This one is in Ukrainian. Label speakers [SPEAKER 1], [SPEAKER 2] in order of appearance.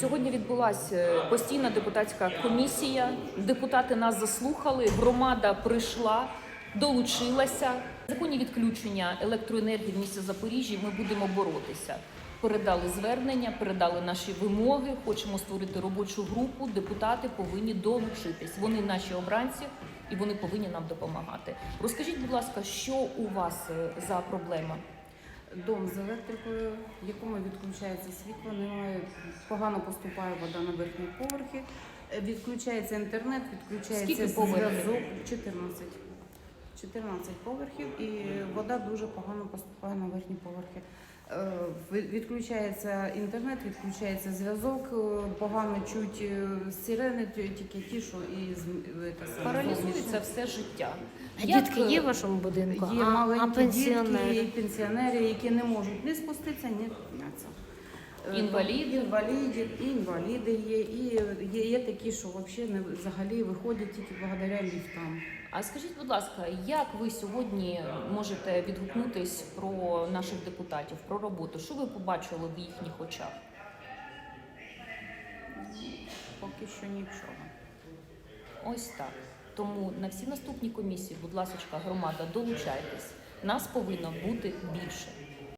[SPEAKER 1] Сьогодні відбулася е, постійна депутатська комісія. Депутати нас заслухали. Громада прийшла, долучилася. В законі відключення електроенергії в місті Запоріжжі ми будемо боротися. Передали звернення, передали наші вимоги. Хочемо створити робочу групу. Депутати повинні долучитись. Вони наші обранці і вони повинні нам допомагати. Розкажіть, будь ласка, що у вас е, за проблема?
[SPEAKER 2] Дом з електрикою, в якому відключається світло, немає погано поступає вода на верхні поверхи. Е, Відключається інтернет, відключається
[SPEAKER 1] Скільки поверхів?
[SPEAKER 2] зв'язок 14. 14 поверхів і вода дуже погано поступає на верхні поверхи. Е, Відключається інтернет, відключається зв'язок, е, погано чуть е, сирени, тільки ті, що і
[SPEAKER 1] Паралізується все життя.
[SPEAKER 3] А
[SPEAKER 1] Як,
[SPEAKER 3] дітки є в вашому будинку?
[SPEAKER 2] Є
[SPEAKER 3] а, а
[SPEAKER 2] маленькі дітки,
[SPEAKER 3] пенсіонери?
[SPEAKER 2] пенсіонери, які не можуть ні спуститися, ні піднятися. Е,
[SPEAKER 1] Інваліди?
[SPEAKER 2] Інваліди, і інваліди є, і є, є такі, що взагалі не взагалі виходять тільки благодаря ліфтам.
[SPEAKER 1] А скажіть, будь ласка, як ви сьогодні можете відгукнутись про наших депутатів, про роботу? Що ви побачили в їхніх очах?
[SPEAKER 2] Поки що нічого.
[SPEAKER 1] Ось так. Тому на всі наступні комісії, будь ласка, громада, долучайтесь. Нас повинно бути більше.